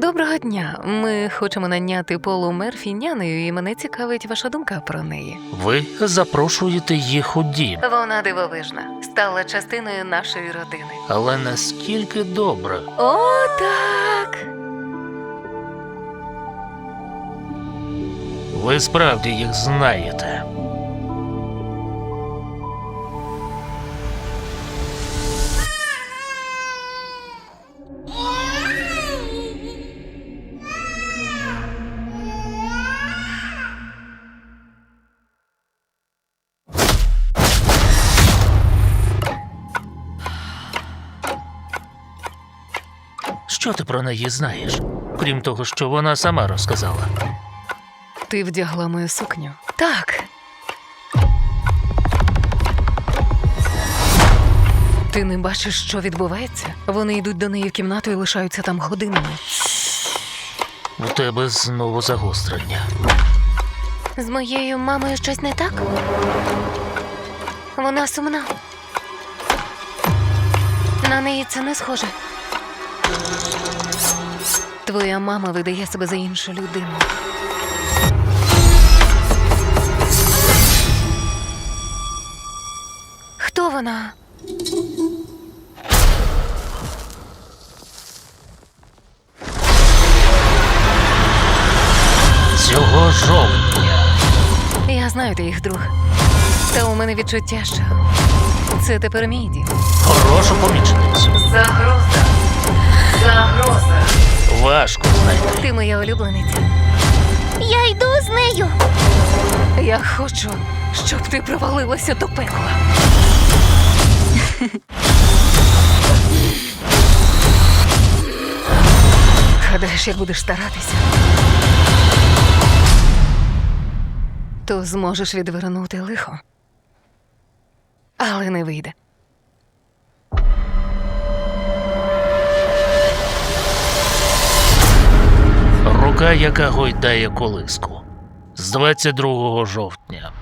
Доброго дня. Ми хочемо наняти Полу Мерфі нянею, і мене цікавить ваша думка про неї. Ви запрошуєте їх у дім, Вона дивовижна, стала частиною нашої родини. але наскільки добре. О, так. Ви справді їх знаєте. Що ти про неї знаєш? Крім того, що вона сама розказала. Ти вдягла мою сукню. Так. Ти не бачиш, що відбувається? Вони йдуть до неї в кімнату і лишаються там годинами. У тебе знову загострення. З моєю мамою щось не так? Вона сумна. На неї це не схоже. Твоя мама видає себе за іншу людину. Хто вона? Цього жовтня. Я знаю, ти їх друг. Та у мене відчуття, що це тепер мій дім. Хорошу помічницю. Загроза. Важко знайти. Ти моя улюблениця. Я йду з нею. Я хочу, щоб ти провалилася до пекла. Гадаєш, як будеш старатися, то зможеш відвернути лихо. Але не вийде. Рука, яка гойдає колиску. З 22 жовтня.